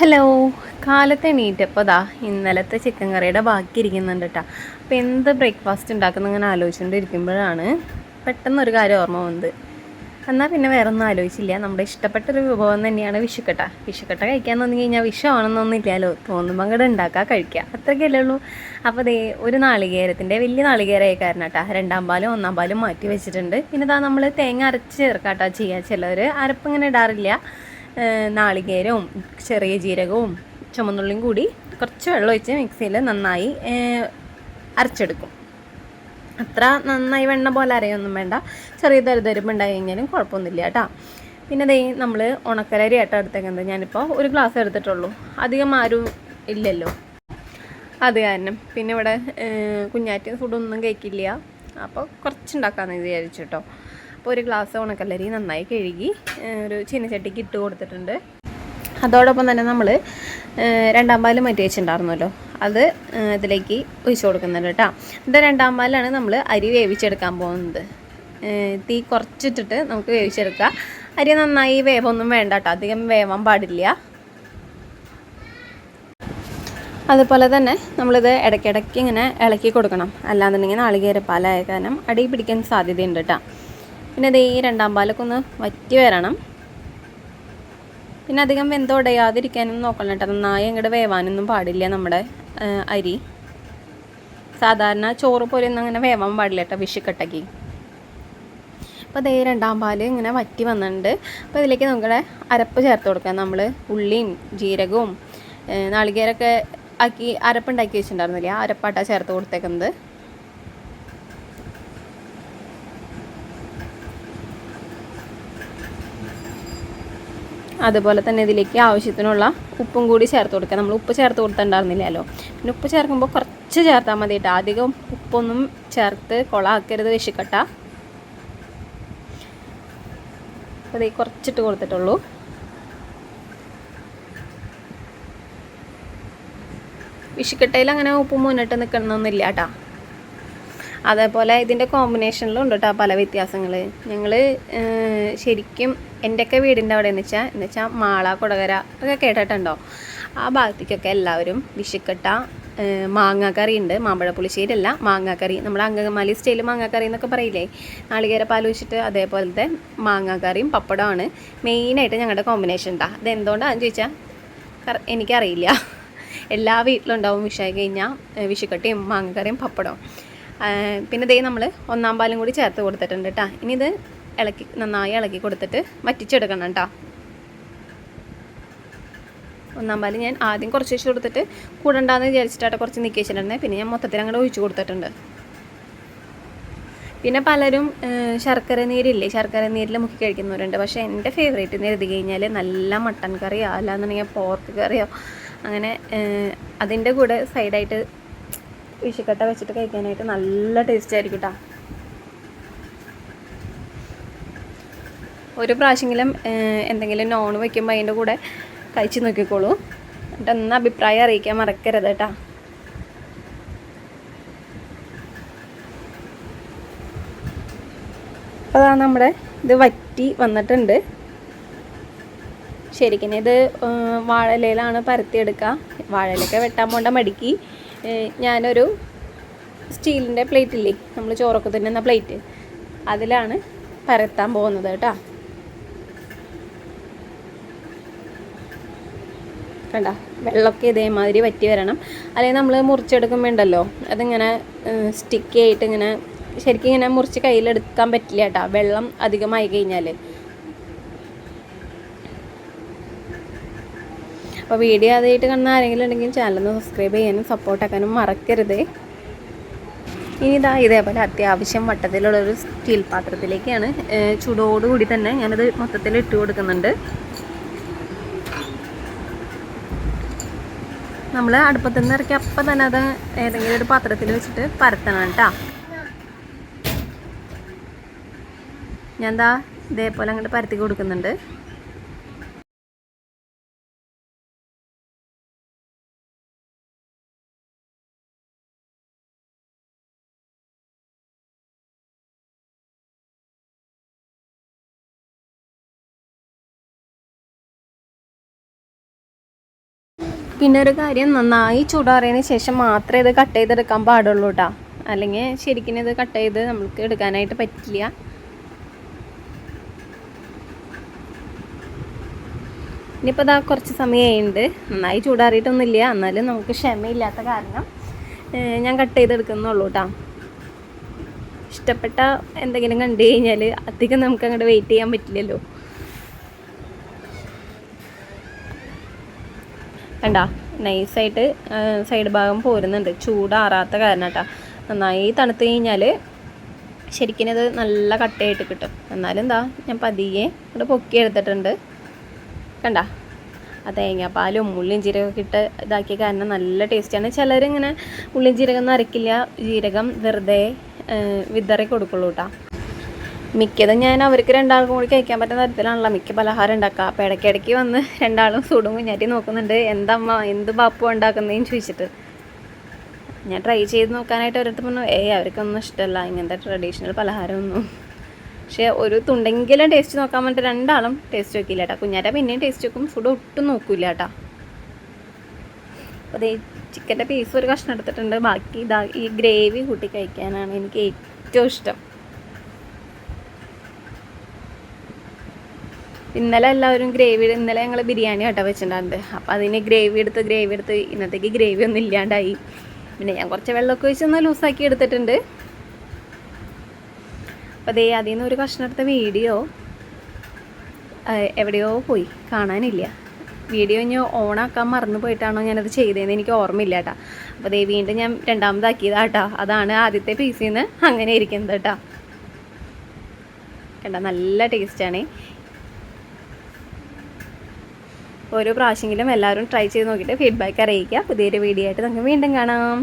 Hello കാലത്തെ എണീറ്റപ്പോൾ ദാ ഇന്നലത്തെ ചിക്കൻ കറിയുടെ ബാക്കി ഇരിക്കുന്നുണ്ട് കേട്ടോ അപ്പോൾ എന്ത് ബ്രേക്ക്ഫാസ്റ്റ് ഉണ്ടാക്കുന്ന ഇങ്ങനെ ആലോചിച്ചുകൊണ്ടിരിക്കുമ്പോഴാണ് പെട്ടെന്നൊരു കാര്യം ഓർമ്മ വന്നത്. എന്നാൽ പിന്നെ വേറെ ഒന്നും ആലോചിച്ചില്ല. നമ്മുടെ ഇഷ്ടപ്പെട്ടൊരു വിഭവം തന്നെയാണ് വിഷുക്കട്ട. വിഷുക്കട്ട കഴിക്കാൻ തോന്നി കഴിഞ്ഞാൽ വിഷമാണെന്നൊന്നുമില്ലല്ലോ. തോന്നുമ്പോൾ അങ്ങോട്ട് ഉണ്ടാക്കുക കഴിക്കുക അത്രയ്ക്കല്ലേ ഉള്ളൂ. അപ്പോൾ ദേ ഒരു നാളികേരത്തിന്റെ വലിയ നാളികേരമായി കാരണം കേട്ടോ രണ്ടാം പാലും ഒന്നാം പാലും മാറ്റി വെച്ചിട്ടുണ്ട്. പിന്നെ ഇതാ നമ്മൾ തേങ്ങ അരച്ച് ചേർക്കാട്ടോ ചെയ്യുക ചിലർ അരപ്പ് ഇങ്ങനെ ഇടാറില്ല. നാളികേരവും ചെറിയ ജീരകവും ചുമന്നുള്ളിയും കൂടി കുറച്ച് വെള്ളം ഒഴിച്ച് മിക്സിയിൽ നന്നായി അരച്ചെടുക്കും. അത്ര നന്നായി വെണ്ണ പോലെ അരയൊന്നും വേണ്ട. ചെറിയ ദരിതരിപ്പ് ഉണ്ടായി കഴിഞ്ഞാലും കുഴപ്പമൊന്നുമില്ല കേട്ടോ. പിന്നെ ദേ നമ്മൾ ഉണക്കലരി ആട്ടോ എടുത്തേക്കുന്നത്. ഞാനിപ്പോൾ ഒരു ഗ്ലാസ് എടുത്തിട്ടുള്ളൂ. അധികം ആരും ഇല്ലല്ലോ. അത് കാരണം പിന്നെ ഇവിടെ കുഞ്ഞാറ്റ് ഫുഡൊന്നും കഴിക്കില്ല. അപ്പോൾ കുറച്ചുണ്ടാക്കാമെന്ന് വിചാരിച്ചു കേട്ടോ. അപ്പോൾ ഒരു ഗ്ലാസ് ഉണക്കല്ലരി നന്നായി കഴുകി ഒരു ചീനച്ചട്ടിക്ക് ഇട്ട് കൊടുത്തിട്ടുണ്ട്. അതോടൊപ്പം തന്നെ നമ്മൾ രണ്ടാം പാൽ മാറ്റി വെച്ചിട്ടുണ്ടായിരുന്നല്ലോ. അത് ഇതിലേക്ക് ഒഴിച്ചു കൊടുക്കുന്നുണ്ട് കേട്ടോ. ഇത് രണ്ടാം പാലാണ് നമ്മൾ അരി വേവിച്ചെടുക്കാൻ പോകുന്നത്. തീ കുറച്ചിട്ടിട്ട് നമുക്ക് വേവിച്ചെടുക്കാം. അരി നന്നായി വേവൊന്നും വേണ്ട കേട്ടോ. അധികം വേവാൻ പാടില്ല. അതുപോലെ തന്നെ നമ്മളിത് ഇടയ്ക്കിടയ്ക്ക് ഇങ്ങനെ ഇളക്കി കൊടുക്കണം. അല്ലാന്നുണ്ടെങ്കിൽ നാളികേരപ്പാലായ കാരണം അടി പിടിക്കാൻ സാധ്യതയുണ്ട് കേട്ടോ. പിന്നെ ഇത് ഈ രണ്ടാം പാലൊക്കെ ഒന്ന് വറ്റി വരണം. പിന്നെ അധികം വെന്തുടയാതിരിക്കാനും നോക്കണം കേട്ടോ. നന്നായി അങ്ങോട്ട് വേവാനൊന്നും പാടില്ല നമ്മുടെ അരി. സാധാരണ ചോറ് പോലെ ഒന്നും അങ്ങനെ വേവാൻ പാടില്ല കേട്ടോ വിഷിക്കട്ടയ്ക്ക് അപ്പോൾ അതേ രണ്ടാം പാൽ ഇങ്ങനെ വറ്റി വന്നിട്ടുണ്ട്. അപ്പോൾ ഇതിലേക്ക് നമ്മുടെ അരപ്പ് ചേർത്ത് കൊടുക്കാം. നമ്മൾ ഉള്ളിയും ജീരകവും നാളികേരൊക്കെ ആക്കി അരപ്പുണ്ടാക്കി വെച്ചിട്ടുണ്ടായിരുന്നില്ലേ? ആ അരപ്പാട്ടാണ് ചേർത്ത് കൊടുത്തേക്കുന്നത്. അതുപോലെ തന്നെ ഇതിലേക്ക് ആവശ്യത്തിനുള്ള ഉപ്പും കൂടി ചേർത്ത് കൊടുക്കുക. നമ്മൾ ഉപ്പ് ചേർത്ത് കൊടുത്തിട്ടുണ്ടായിരുന്നില്ലല്ലോ. പിന്നെ ഉപ്പ് ചേർക്കുമ്പോൾ കുറച്ച് ചേർത്താൽ മതി കേട്ടോ അധികം ഉപ്പൊന്നും ചേർത്ത് കൊളാക്കരുത് വിഷിക്കട്ട അത് കുറച്ചിട്ട് കൊടുത്തിട്ടുള്ളൂ. വിഷിക്കട്ടയിൽ അങ്ങനെ ഉപ്പ് മുന്നിട്ട് നിൽക്കണമെന്നില്ല കേട്ടോ. അതേപോലെ ഇതിന്റെ കോമ്പിനേഷനിലും ഉണ്ട് കേട്ടോ പല വ്യത്യാസങ്ങൾ ഞങ്ങൾ ശരിക്കും എന്റെയൊക്കെ വീടിന്റെ അവിടെ എന്ന് വെച്ചാൽ എന്ന് വെച്ചാൽ മാള കുടകര ഒക്കെ കേട്ടിട്ടുണ്ടോ? ആ ഭാഗത്തേക്കൊക്കെ എല്ലാവരും വിഷുക്കട്ട മാങ്ങാക്കറി ഉണ്ട്. മാമ്പഴ പുളിശ്ശേരിയല്ല മാങ്ങാക്കറി. നമ്മൾ അങ്കമാലി സ്റ്റൈൽ മാങ്ങാക്കറി എന്നൊക്കെ പറയില്ലേ? നാളികേര പാൽ വെച്ചിട്ട് അതേപോലത്തെ മാങ്ങാക്കറിയും പപ്പടമാണ് മെയിനായിട്ട് ഞങ്ങളുടെ കോമ്പിനേഷൻ ഉണ്ടാ അതെന്തുകൊണ്ടാണെന്ന് ചോദിച്ചാൽ കറ- എനിക്കറിയില്ല. എല്ലാ വീട്ടിലും ഉണ്ടാവും വിഷായി കഴിഞ്ഞാൽ വിഷുക്കട്ടിയും മാങ്ങക്കറിയും പപ്പടവും. പിന്നെ ദേ നമ്മൾ ഒന്നാം പാലും കൂടി ചേർത്ത് കൊടുത്തിട്ടുണ്ട് കേട്ടോ ഇനി ഇത് ഇളക്കി നന്നായി ഇളക്കി കൊടുത്തിട്ട് വറ്റിച്ചെടുക്കണം കേട്ടോ ഒന്നാം പാൽ ഞാൻ ആദ്യം കുറച്ച് വെച്ച് കൊടുത്തിട്ട് കൂടണ്ടാന്ന് വിചാരിച്ചിട്ടാണ് കുറച്ച് നിൽക്കി പിന്നെ ഞാൻ മൊത്തത്തിൽ അങ്ങോട്ട് ഒഴിച്ച് കൊടുത്തിട്ടുണ്ട്. പിന്നെ പലരും ശർക്കര നീരില്ലേ ശർക്കര നീരിൽ മുക്കി കഴിക്കുന്നവരുണ്ട്. പക്ഷേ എന്റെ ഫേവറേറ്റ് എന്ന് എഴുതി കഴിഞ്ഞാൽ നല്ല മട്ടൻ കറിയോ. അല്ലാന്നുണ്ടെങ്കിൽ പോർക്ക് കറിയോ അങ്ങനെ അതിന്റെ കൂടെ സൈഡായിട്ട് വിഷുക്കട്ട വെച്ചിട്ട് കഴിക്കാനായിട്ട് നല്ല ടേസ്റ്റ് ആയിരിക്കും കേട്ടോ ഒരു പ്രാവശ്യമെങ്കിലും എന്തെങ്കിലും നോൺ വയ്ക്കുമ്പോൾ അതിന്റെ കൂടെ കഴിച്ച് നോക്കിക്കോളൂ. എന്നിട്ട് ഒന്ന് അഭിപ്രായം അറിയിക്കാൻ മറക്കരുത് കേട്ടോ അപ്പോൾ അതാണ് നമ്മുടെ ഇത് വറ്റി വന്നിട്ടുണ്ട്. ശരിക്കും ഇത് വാഴയിലാണ് പരത്തിയെടുക്കുക വാഴയിലൊക്കെ വെട്ടാൻ പോണ്ട മടിക്ക്. ഞാനൊരു സ്റ്റീലിന്റെ പ്ലേറ്റ് ഇല്ലേ നമ്മൾ ചോറൊക്കെ തിന്നുന്ന പ്ലേറ്റ്. അതിലാണ് പരത്താൻ പോകുന്നത് കേട്ടോ. കണ്ട? വെള്ളമൊക്കെ ഇതേമാതിരി വറ്റി വരണം. അല്ലെങ്കിൽ നമ്മൾ മുറിച്ചെടുക്കുമ്പോൾ ഉണ്ടല്ലോ അതിങ്ങനെ സ്റ്റിക്കി ആയിട്ട് ഇങ്ങനെ ശരിക്കും ഇങ്ങനെ മുറിച്ച് കയ്യിലെടുക്കാൻ പറ്റില്ല കേട്ടോ. വെള്ളം അധികമായി കഴിഞ്ഞാൽ അപ്പോൾ വീഡിയോ ആദ്യമായിട്ട് കാണുന്ന ആരെങ്കിലും ഉണ്ടെങ്കിൽ ചാനലൊന്ന് സബ്സ്ക്രൈബ് ചെയ്യാനും സപ്പോർട്ടാക്കാനും മറക്കരുത്. ഇനി ഇതാ ഇതേപോലെ അത്യാവശ്യം വട്ടത്തിലുള്ളൊരു സ്റ്റീൽ പാത്രത്തിലേക്കാണ് ചൂടോടുകൂടി തന്നെ ഞാനത് മൊത്തത്തിൽ ഇട്ട് കൊടുക്കുന്നുണ്ട്. നമ്മൾ അടുപ്പത്തു നിന്ന് ഇറക്കി അപ്പം തന്നെ അത് ഏതെങ്കിലും ഒരു പാത്രത്തിൽ വെച്ചിട്ട് പരത്തണം കേട്ടോ. ഞാൻ എന്താ ഇതേപോലെ അങ്ങോട്ട് പരത്തി കൊടുക്കുന്നുണ്ട്. പിന്നെ ഒരു കാര്യം നന്നായി ചൂടാറിയതിന് ശേഷം മാത്രമേ ഇത് കട്ട് ചെയ്തെടുക്കാൻ പാടുള്ളൂ കേട്ടോ അല്ലെങ്കിൽ ശരിക്കും ഇത് കട്ട് ചെയ്ത് നമുക്ക് എടുക്കാനായിട്ട് പറ്റില്ല. ഇനിയിപ്പോൾ ഇതാ കുറച്ച് സമയമുണ്ട് നന്നായി ചൂടാറിയിട്ടൊന്നുമില്ല. എന്നാലും നമുക്ക് ക്ഷമയില്ലാത്ത കാരണം ഞാൻ കട്ട് ചെയ്തെടുക്കുന്നുള്ളൂ കേട്ടോ ഇഷ്ടപ്പെട്ട എന്തെങ്കിലും കണ്ടു കഴിഞ്ഞാൽ അധികം നമുക്ക് അങ്ങോട്ട് വെയിറ്റ് ചെയ്യാൻ പറ്റില്ലല്ലോ. കണ്ട? നൈസായിട്ട് സൈഡ് ഭാഗം പോരുന്നുണ്ട്. ചൂടാറാത്ത കാരണം കേട്ടോ നന്നായി തണുത്ത് കഴിഞ്ഞാൽ ശരിക്കും ഇത് നല്ല കട്ടയായിട്ട് കിട്ടും. എന്നാലും എന്താ ഞാൻ പതിയെ ഇവിടെ പൊക്കി എടുത്തിട്ടുണ്ട്. കണ്ട? ആ തേങ്ങാപ്പാലും ഉള്ളിയും ജീരകമൊക്കെ ഇട്ട് ഇതാക്കിയ കാരണം നല്ല ടേസ്റ്റാണ് ചിലരിങ്ങനെ ഉള്ളിയും ജീരകം ഒന്നും അരക്കില്ല. ജീരകം വെറുതെ വിതറി കൊടുക്കുള്ളൂ കേട്ടോ മിക്കതും ഞാൻ അവർക്ക് രണ്ടാൾക്കും കൂടി കഴിക്കാൻ പറ്റുന്ന തരത്തിലാണല്ലോ. മിക്ക പലഹാരം ഉണ്ടാക്കുക. അപ്പോൾ ഇടയ്ക്കിടയ്ക്ക് വന്ന് രണ്ടാളും സൂടും കുഞ്ഞാറ്റി നോക്കുന്നുണ്ട്. എന്തമ്മ എന്ത് ബാപ്പു ഉണ്ടാക്കുന്നതെന്ന് ചോദിച്ചിട്ട്. ഞാൻ ട്രൈ ചെയ്ത് നോക്കാനായിട്ട് അവരടുത്ത് പറഞ്ഞു ഏയ് അവർക്കൊന്നും ഇഷ്ടമല്ല. ഇങ്ങനത്തെ ട്രഡീഷണൽ പലഹാരമൊന്നും. പക്ഷേ ഒരു തുണ്ടെങ്കിലും ടേസ്റ്റ് നോക്കാൻ വേണ്ടി രണ്ടാളും ടേസ്റ്റ് നോക്കിയില്ല കേട്ടോ കുഞ്ഞാറ്റ പിന്നെയും ടേസ്റ്റ് നോക്കും സുഡ ഒട്ടും നോക്കില്ല കേട്ടോ അപ്പോൾ ചിക്കന്റെ പീസ് ഒരു കഷ്ണം എടുത്തിട്ടുണ്ട്. ബാക്കി ഇതാ ഈ ഗ്രേവി കൂട്ടി കഴിക്കാനാണ് എനിക്ക് ഏറ്റവും ഇഷ്ടം. ഇന്നലെ എല്ലാവരും ഗ്രേവി ഇന്നലെ ഞങ്ങൾ ബിരിയാണി കേട്ടോ വെച്ചിട്ടുണ്ടായിരുന്നത്. അപ്പോൾ അതിന് ഗ്രേവി എടുത്ത് ഗ്രേവി എടുത്ത് ഇന്നത്തേക്ക് ഗ്രേവി ഒന്നും ഇല്ലാണ്ടായി. പിന്നെ ഞാൻ കുറച്ച് വെള്ളമൊക്കെ ഒഴിച്ച് ഒന്ന് ലൂസാക്കി എടുത്തിട്ടുണ്ട്. അപ്പോൾ അതേ അതിൽ നിന്ന് ഒരു കഷ്ണം എടുത്ത വീഡിയോ എവിടെയോ പോയി. കാണാനില്ല. വീഡിയോ ഇനി ഓണാക്കാൻ മറന്നു പോയിട്ടാണോ ഞാനത് ചെയ്തതെന്ന് എനിക്ക് ഓർമ്മയില്ല കേട്ടോ. അപ്പോൾ അതേ വീണ്ടും ഞാൻ രണ്ടാമതാക്കിയതാ കേട്ടോ. അതാണ് ആദ്യത്തെ പീസിൽ നിന്ന് അങ്ങനെ ഇരിക്കുന്നത് കേട്ടോ. കണ്ട നല്ല ടേസ്റ്റാണ് ഓരോ പ്രാവശ്യമെങ്കിലും എല്ലാവരും ട്രൈ ചെയ്ത് നോക്കിയിട്ട് ഫീഡ്ബാക്ക് അറിയിക്കുക. പുതിയൊരു വീഡിയോ ആയിട്ട് നമുക്ക് വീണ്ടും കാണാം.